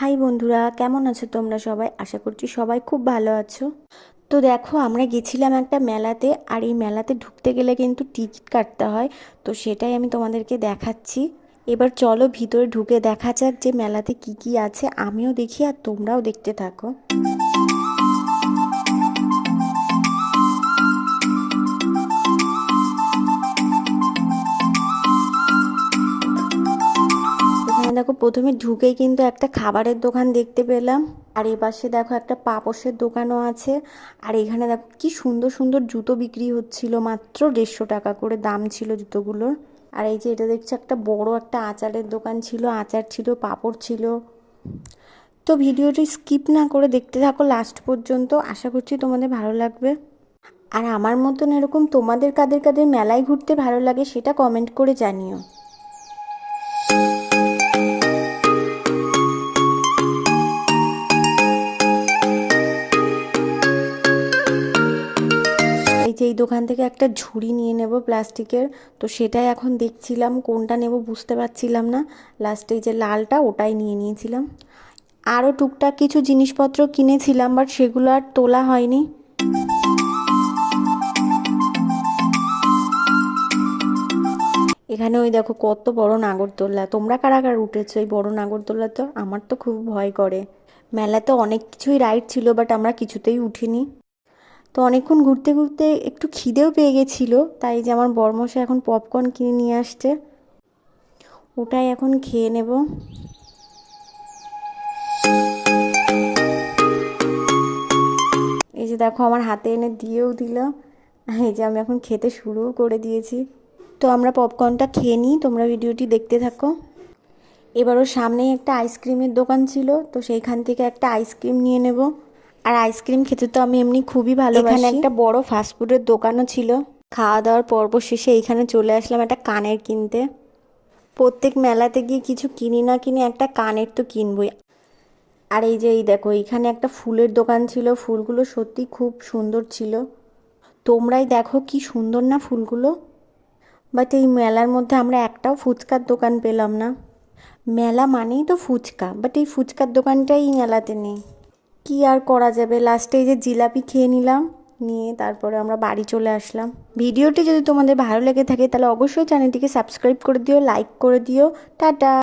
High বন্ধুরা, কেমন আছো তোমরা সবাই? আশা করছি সবাই খুব ভালো আছো। তো দেখো, আমরা গেছিলাম একটা মেলাতে, আর এই মেলাতে ঢুকতে গেলে কিন্তু টিকিট কাটতে হয়। তো সেটাই আমি তোমাদেরকে দেখাচ্ছি। এবার চলো ভিতরে ঢুকে দেখা যাক যে মেলাতে কি কি আছে। আমিও দেখি আর তোমরাও দেখতে থাকো। দেখো, প্রথমে ঢুকেই কিন্তু একটা খাবারের দোকান দেখতে পেলাম। আর এই পাশে দেখো একটা পাপোশের দোকানও আছে। আর এখানে দেখো, কি সুন্দর সুন্দর জুতো বিক্রি হচ্ছিল। মাত্র দেড়শো টাকা করে দাম ছিল জুতোগুলোর। আর এই যে এটা দেখছি, একটা বড় একটা আচারের দোকান ছিল। আচার ছিল, পাপড় ছিল। তো ভিডিওটি স্কিপ না করে দেখতে থাকো লাস্ট পর্যন্ত। আশা করছি তোমাদের ভালো লাগবে। আর আমার মতন এরকম তোমাদের কাদের কাদের মেলায় ঘুরতে ভালো লাগে সেটা কমেন্ট করে জানিও। যে এই দোকান থেকে একটা ঝুড়ি নিয়ে নেব প্লাস্টিকের। তো সেটাই এখন দেখছিলাম, কোনটা নেব বুঝতে পারছিলাম না। লাস্টে যে লালটা ওটাই নিয়ে নিয়েছিলাম। আরও টুকটাক কিছু জিনিসপত্র কিনেছিলাম বাট সেগুলো আর তোলা হয়নি। এখানে ওই দেখো কত বড় নাগরদোল্লা তোমরা কারা কারা উঠেছো এই বড় নাগরদোল্লা তো আমার তো খুব ভয় করে। মেলাতে অনেক কিছুই রাইড ছিল বাট আমরা কিছুতেই উঠিনি। তো অনেকক্ষণ ঘুরতে ঘুরতে একটু খিদেও পেয়ে গেছিল, তাই যে আমার বরমশা এখন পপকর্ন কিনে নিয়ে আসছে। ওটাই এখন খেয়ে নেব। এই যে দেখো, আমার হাতে এনে দিয়েও দিল। এই যে আমি এখন খেতে শুরুও করে দিয়েছি। তো আমরা পপকর্নটা খেয়ে নিই, তোমরা ভিডিওটি দেখতে থাকো। এবারও সামনেই একটা আইসক্রিমের দোকান ছিল, তো সেইখান থেকে একটা আইসক্রিম নিয়ে নেব। আর আইসক্রিম খেতে তো আমি এমনি খুবই ভালো এখানে একটা বড় ফাস্টফুডের দোকানও ছিল। খাওয়া দাওয়ার পর্ব শেষে এইখানে চলে আসলাম একটা কানের কিনতে। প্রত্যেক মেলাতে গিয়ে কিছু কিনি না কিনে একটা কানের তো কিনবই। আর এই যে এই দেখো এইখানে একটা ফুলের দোকান ছিল, ফুলগুলো সত্যি খুব সুন্দর ছিল। তোমরাই দেখো কি সুন্দর না ফুলগুলো। বাট এই মেলার মধ্যে আমরা একটাও ফুচকার দোকান পেলাম না। মেলা মানেই তো ফুচকা বাট এই ফুচকার দোকানটাই এই মেলাতে নেই। কি আর করা যাবে? লাস্টে যে জিলাপি খেয়ে নিলাম, নিয়ে তারপরে আমরা বাড়ি চলে আসলাম। ভিডিওটি যদি তোমাদের ভালো লেগে থাকে, তাহলে অবশ্যই চ্যানেলটিকে সাবস্ক্রাইব করে দিও লাইক করে দিও। টাটা!